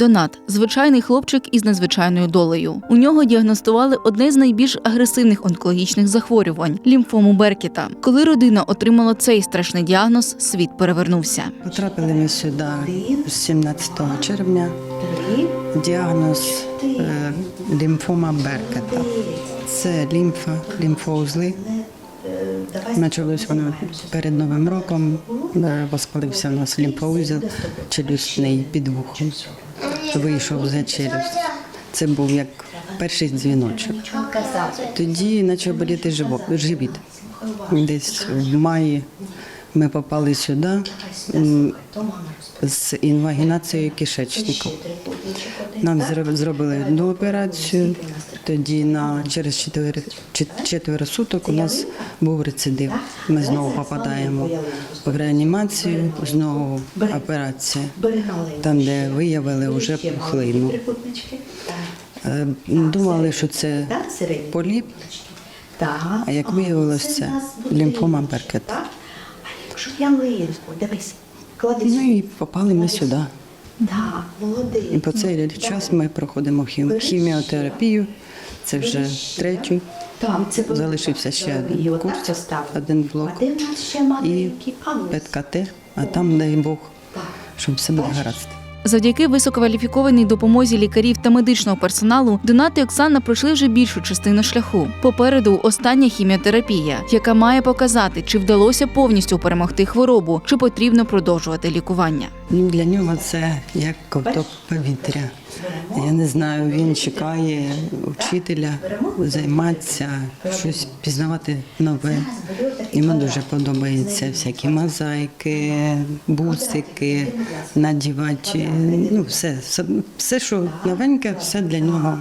Донат звичайний хлопчик із незвичайною долею. У нього діагностували одне з найбільш агресивних онкологічних захворювань лімфому Беркіта. Коли родина отримала цей страшний діагноз, світ перевернувся. Потрапили ми сюди 17 червня. Діагноз е, лімфома Беркета. Це лімфа, лімфоузли. Почалось воно перед Новим роком. Е, Воспалився у нас лімфоузел челюстний під вухом. Вийшов за челюсть. Це був як перший дзвіночок. Тоді почав боліти живіт. Десь в маї ми попали сюди з інвагінацією кишечника. Нам зро- зробили одну операцію. Тоді на через четверо, чет- четверо суток у нас був рецидив. Ми знову попадаємо в реанімацію, знову операція, там, де виявили вже пухлину. Е, Думали, що це поліп, а як виявилось, це лімфома Беркета. Лирку, дивись, клади Ну і попали ми сюди. Да, молодий. І по цей час ми проходимо хім- хіміотерапію. Це вже третю. Там це Залишився ще один курс, один блок і. ПЕТ-КТ, а там, дай Бог, щоб все буде гаразд. Завдяки висококваліфікованій допомозі лікарів та медичного персоналу Донат і Оксана пройшли вже більшу частину шляху. Попереду остання хіміотерапія, яка має показати, чи вдалося повністю перемогти хворобу, чи потрібно продовжувати лікування. Для нього це як ковток повітря. Я не знаю, він чекає учителя займатися, щось пізнавати нове. Йому дуже подобається всякі мозаїки, бусики, надівати. Ну, все, все, що новеньке, все для нього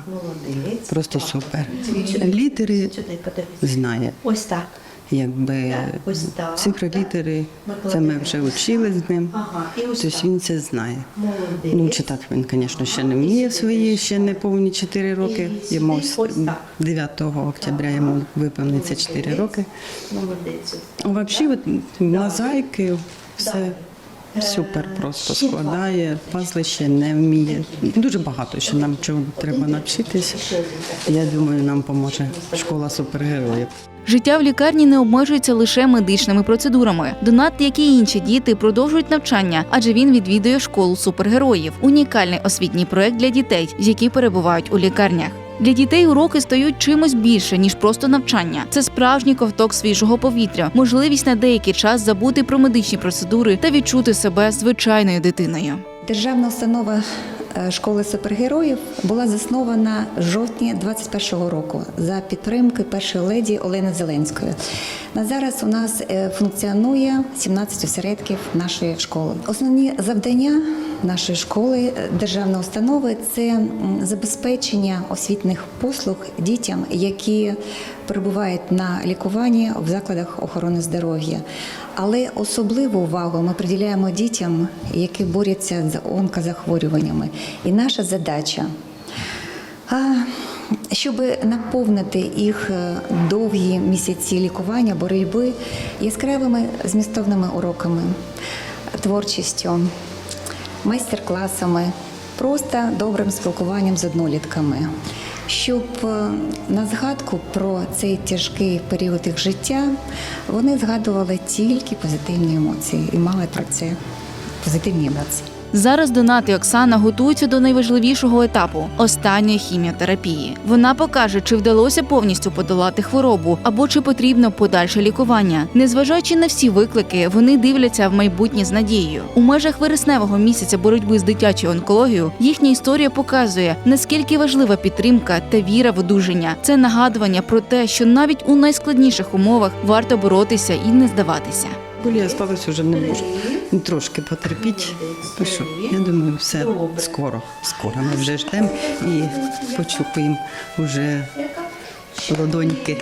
просто супер. Літери знає. Ось так. Якби цифролітери, це ми вже вчили з ним. Ага, і ось Тобто він це знає. Молодець. Ну, читати він, звісно, ще не вміє свої, ще не повні 4 роки. Йому Ось 9 октября йому виповниться 4 роки. Молодець. Взагалі, мозаїки, все супер просто складає, пазли ще не вміє. Дуже багато ще нам чого треба навчитися. Я думаю, нам поможе школа супергероїв. Життя в лікарні не обмежується лише медичними процедурами. Донат, як і інші діти, продовжують навчання, адже він відвідує школу супергероїв унікальний освітній проект для дітей, які перебувають у лікарнях. Для дітей уроки стають чимось більше ніж просто навчання. Це справжній ковток свіжого повітря, можливість на деякий час забути про медичні процедури та відчути себе звичайною дитиною. Державна установа школи супергероїв була заснована в жовтні 21-го року за підтримки першої леді Олени Зеленської. На зараз у нас е, функціонує 17 осередків нашої школи. Основні завдання нашої школи е, державної установи це забезпечення освітних послуг дітям, які перебувають на лікуванні в закладах охорони здоров'я. Але особливу увагу ми приділяємо дітям, які борються з онкозахворюваннями. І наша задача. Щоб наповнити їх е, довгі місяці лікування, боротьби яскравими змістовними уроками, творчістю, майстер-класами, просто добрим спілкуванням з однолітками, щоб е, на згадку про цей тяжкий період їх життя вони згадували тільки позитивні емоції і мали про це позитивні емоції. Зараз Донат і Оксана готуються до найважливішого етапу останньої хіміотерапії. Вона покаже, чи вдалося повністю подолати хворобу або чи потрібно подальше лікування. Незважаючи на всі виклики, вони дивляться в майбутнє з надією. У межах вересневого місяця боротьби з дитячою онкологією їхня історія показує, наскільки важлива підтримка та віра в одужання. Це нагадування про те, що навіть у найскладніших умовах варто боротися і не здаватися. Болі осталось вже не можу. Трошки потерпіть. Ну що, я думаю, все скоро. Скоро ми вже ждемо і почупаємо вже ладоньки.